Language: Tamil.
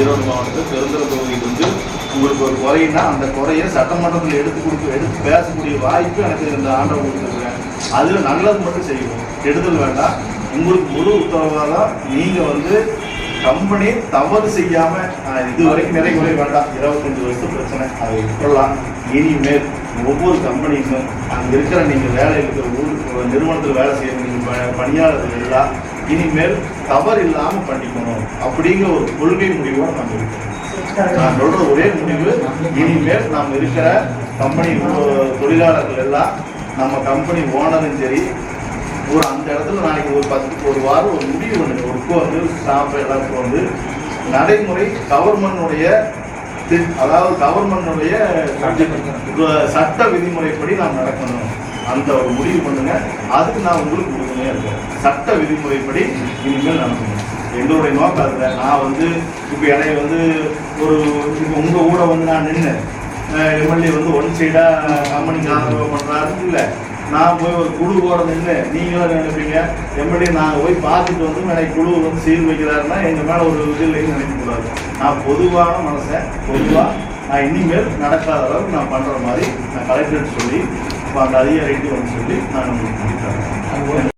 ஈரோடு மாவட்டத்தில் பெருந்தர தொகுதியில் வந்து உங்களுக்கு ஒரு குறைன்னா அந்த குறையை சட்டமன்றத்தில் எடுத்து கொடுக்க எடுத்து பேசக்கூடிய வாய்ப்பு எனக்கு இந்த ஆண்டை கொடுத்துருக்கேன் அதில் நல்லது மட்டும் செய்வோம் கெடுதல் வேண்டாம். உங்களுக்கு முழு உத்தரவாதம் நீங்கள் வந்து கம்பெனி தவறு செய்யாமல் இது வரைக்கும் நிறைய குறை வேண்டாம். இருபத்தஞ்சி வருஷம் பிரச்சனை. அதை விட்டுறலாம். இனிமேல் ஒவ்வொரு கம்பெனிக்கும் அங்கே இருக்கிற நீங்கள் வேலை இருக்கிற ஊர் நிறுவனத்தில் வேலை செய்கிற நீங்கள் பணியாளர்கள் எல்லாம் இனிமேல் தவறு இல்லாமல் பண்ணிக்கணும் அப்படிங்கிற ஒரு கொள்கை முடிவோடு நம்ம இருக்கோம் நான் சொல்ற ஒரே முடிவு இனிமேல் நாம் இருக்கிற கம்பெனி தொழிலாளர்கள் எல்லாம் நம்ம கம்பெனி ஓனரும் சரி ஒரு அந்த இடத்துல நாளைக்கு ஒரு பத்து ஒரு வாரம் ஒரு முடிவு ஒன்று ஒரு வந்து ஸ்டாஃப் எல்லாருக்கும் வந்து நடைமுறை கவர்மெண்டுடைய அதாவது கவர்மெண்டுடைய சட்ட விதிமுறைப்படி நாம் நடக்கணும். அந்த ஒரு முடிவு பண்ணுங்க. அதுக்கு நான் உங்களுக்கு உறுதுணையாக இருக்கேன் சட்ட விதிமுறைப்படி இனிமேல் நடக்கணும். எங்களுடைய நோக்கம் அதில். நான் வந்து இப்போ இடைய வந்து ஒரு இப்போ உங்கள் ஊரை வந்து நான் நின்று எம்எல்ஏ வந்து ஒன் சைடாக கம்பெனிக்கு ஆதரவு பண்றாரு இல்லை. நான் போய் ஒரு குழு போகிறது நின்று நீங்களும் நினைப்பீங்க எப்படி நாங்கள் போய் பார்த்துட்டு வந்து எனக்கு குழு வந்து சீல் வைக்கிறாருன்னா எங்கள் மேலே ஒரு இது இல்லைன்னு நினைக்கக்கூடாது. நான் பொதுவான மனசை பொதுவாக நான் இனிமேல் நடக்காத அளவுக்கு நான் பண்ணுற மாதிரி நான் கலெக்டர் சொல்லி இப்போ அந்த அதிகாரிட்டு வந்து சொல்லி நான் உங்களுக்கு